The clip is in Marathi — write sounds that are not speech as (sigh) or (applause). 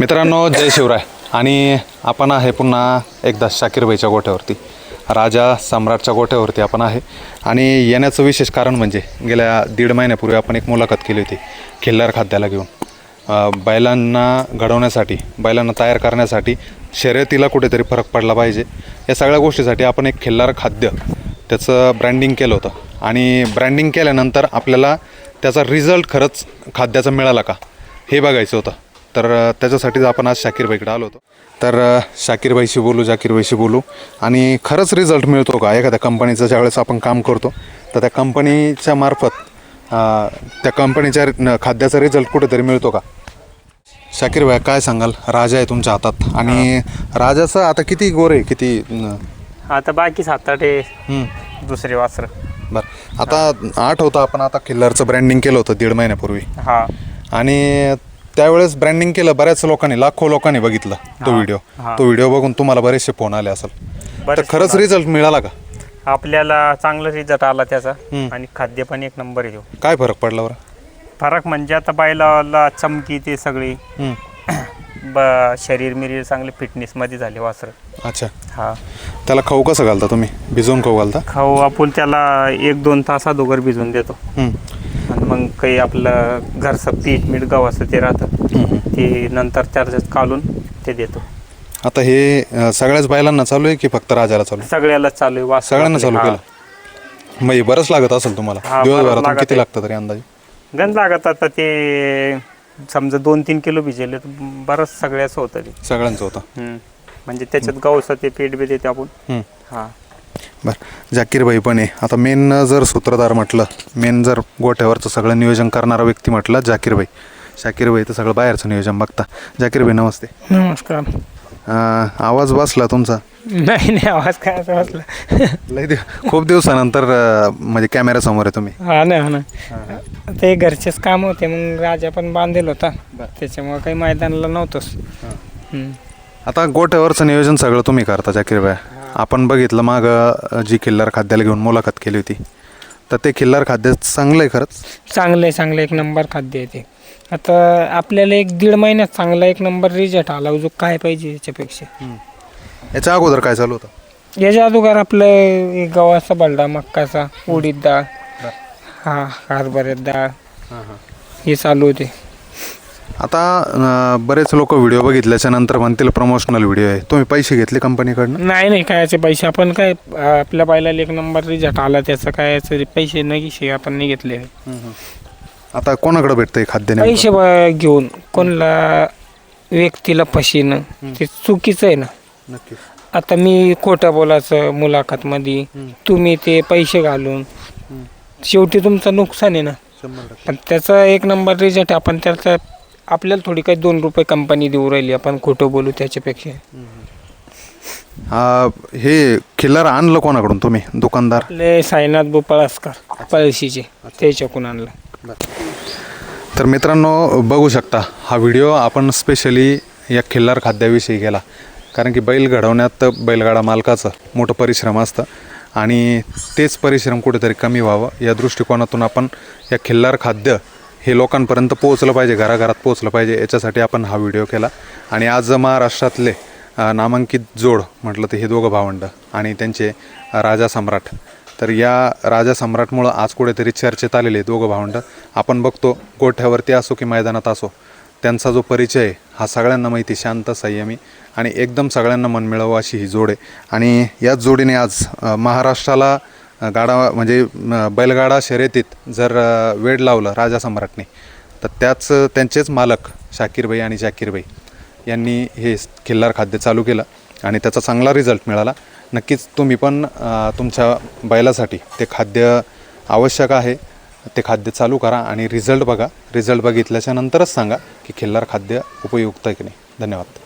मित्रांनो जय शिवराय. आणि आपण आहे पुन्हा एकदा शाकीरबाईच्या गोठ्यावरती. राजा सम्राटच्या गोठ्यावरती आपण आहे. आणि येण्याचं विशेष कारण म्हणजे गेल्या दीड महिन्यापूर्वी आपण एक मुलाखत केली होती खिल्लार खाद्याला घेऊन. बैलांना घडवण्यासाठी बैलांना तयार करण्यासाठी शर्यतीला कुठेतरी फरक पडला पाहिजे. या सगळ्या गोष्टीसाठी आपण एक खिल्लार खाद्य त्याचं ब्रँडिंग केलं होतं. आणि ब्रँडिंग केल्यानंतर आपल्याला त्याचा रिझल्ट खरंच खाद्याचा मिळाला का? हे बघायचं होतं. तर त्याच्यासाठीच आपण आज शाकीरबाईकडे आलो होतो. तर शाकीरबाईशी बोलू जाकीरबाईशी बोलू. आणि खरंच रिझल्ट मिळतो का? एखाद्या कंपनीचं ज्यावेळेस आपण काम करतो तर त्या कंपनीच्या मार्फत त्या कंपनीच्या खाद्याचा रिझल्ट कुठेतरी मिळतो का? शाकीर भाई काय सांगाल? राजा आहे तुमच्या हातात. आणि राजाचं आता किती गोर आहे? किती आता बाकी सात आठ आहे. हं. दुसरे वासर. बरं. आता आठ होतं आपण. आता किल्लरचं ब्रँडिंग केलं होतं दीड महिन्यापूर्वी. हा. आणि त्यावेळेस ब्रँडिंग केलं बऱ्याच लोकांनी लाखो लोकांनी बघितलं तो व्हिडिओ हा. तो व्हिडिओ बघून तुम्हाला बरेचसे फोन आले असेल. तर बरेचसे खरंच रिझल्ट मिळाला का? आपल्याला चांगला रिझल्ट आला त्याचा. आणि खाद्य पण एक नंबर येतो काय फरक पडला बरं? फरक म्हणजे आता बैलाला चमकी ते सगळी. हं. (coughs) ब शरीर मिरीर चांगले फिटनेस मध्ये झाले वासर. अच्छा. हा. त्याला खाऊ कसं घालता तुम्ही? भिजवून खाऊ घालता? खाऊ आपण त्याला एक दोन तास अगोदर भिजवून देतो. हं. मग काही आपलं घरचं पीठ मीठ गव्हाचं ते राहतं. ते नंतर त्याच्यात काढून ते देतो आता हे अं, सगळ्याच बैलांना चालू आहे की फक्त राजाला चालू आहे? सगळ्याला चालू आहे वासर सगळ्यांना. चालू. केलं मग हे बरंच लागत असेल तुम्हाला हा, बरंच दिवसभरातून लागत किती आहे. लागतं तरी अंदाजे गंज लागत आता ते समजा दोन तीन किलो भिजले तर बरंच सगळ्याच होतं ते सगळ्यांचं होतं हम्म. म्हणजे त्याच्यात गवसा ते पीठ बी देते आपण हं. हा बरं. जाकीरबाई पण आहे. आता मेन जर सूत्रधार म्हटलं मेन जर गोठ्यावरचं सगळं नियोजन करणारा व्यक्ती म्हटलं जाकीरबाई. शाकीरबाई तर सगळं बाहेरचं नियोजन बघता. जाकीरबाई नमस्ते. नमस्कार. अं, आवाज बसला तुमचा? नाही नाही आवाज काय असा वाटला लय दिव खूप दिवसानंतर अं, म्हणजे कॅमेऱ्यासमोर आहे तुम्ही. हा ना हा ना. ते घरचेच काम होते मग राजा पण बांधेल होता. त्याच्यामुळे काही मैदानाला नव्हतंच. हम्म. आता गोठ्यावरचं नियोजन सगळं तुम्ही करता जाकीरबाई? आपण बघितलं माग जी खिल्लार खाद्याला घेऊन मुलाखत केली होती. तर ते खिल्लार खाद्य चांगलं आहे खरंच? चांगलं आहे चांगलं एक नंबर खाद्य आहे ते. आता आपल्याला एक दीड महिन्यात चांगला एक नंबर रिझल्ट आला. जो काय पाहिजे याच्यापेक्षा? याच्या अगोदर काय चालू होतं? याच्या अगोदर आपलं एक गव्हाचा बलडा मक्काचा उडीद डाळ हा हरभऱ्यात डाळ हे चालू होते. आता अं, बरेच लोक व्हिडिओ बघितल्याच्या नंतर म्हणतील प्रमोशनल व्हिडिओ आहे. तुम्ही पैसे घेतले कंपनीकडनं? नाही नाही कायचे पैसे. आपण काय आपल्या बायला एक नंबर रिझल्ट आला त्याचं काय याचे पैसे नाही शे आपण नाही घेतले. आता कोणाकडे भेटतंय खाद्य नेमकं? पैसे ब- घेऊन. कोणला व्यक्तीला फशीनं ते चुकीचं आहे ना. आता मी खोटं बोलायचं मुलाखतमध्ये. तुम्ही ते पैसे घालून. शेवटी तुमचं नुकसान आहे ना. शंभर टक्के. पण त्याचा एक नंबर रिझल्ट आपण त्याचा आपल्याला थोडी काही दोन रुपये कंपनी देऊ राहिली आपण खोटं बोलू त्याच्यापेक्षा. हा, हे खिल्लार आणलं कोणाकडून तुम्ही दुकानदार? आपले साईनाथ बोपाळसकर पळशीचे त्याच्याकडून आणलं. तर मित्रांनो बघू शकता हा व्हिडिओ आपण स्पेशली या खिल्लार खाद्याविषयी केला. कारण की बैल घडवण्यात बैलगाडा मालकाचं मोठं परिश्रम असतं. आणि तेच परिश्रम कुठेतरी कमी व्हावं या दृष्टिकोनातून आपण या खिल्लार खाद्य हे लोकांपर्यंत पोहोचलं पाहिजे घराघरात पोहोचलं पाहिजे याच्यासाठी आपण हा व्हिडिओ केला. आणि आज महाराष्ट्रातले नामांकित जोड म्हटलं तर हे दोघं भावंड आणि त्यांचे राजा सम्राट. तर या राजा सम्राटमुळं आज कुठेतरी चर्चेत आलेले दोघं भावंड. आपण बघतो गोठ्यावरती असो की मैदानात असो त्यांचा जो परिचय आहे हा सगळ्यांना माहिती शांत संयमी आणि एकदम सगळ्यांना मनमिळावं अशी ही जोड आहे. आणि याच जोडीने आज महाराष्ट्राला गाडा म्हणजे बैलगाडा शर्यतीत जर वेड लावलं राजा सम्राटने तर त्याच त्यांचेच मालक शाकीरबाई आणि जाकीरबाई यांनी हे खिल्लार खाद्य चालू केलं आणि त्याचा चांगला रिझल्ट मिळाला. नक्कीच तुम्ही पण तुमच्या बैलासाठी ते खाद्य आवश्यक आहे ते खाद्य चालू करा आणि रिझल्ट बघा. रिझल्ट बघितल्याच्या नंतरच सांगा की खिल्लार खाद्य उपयुक्त आहे की नाही. धन्यवाद.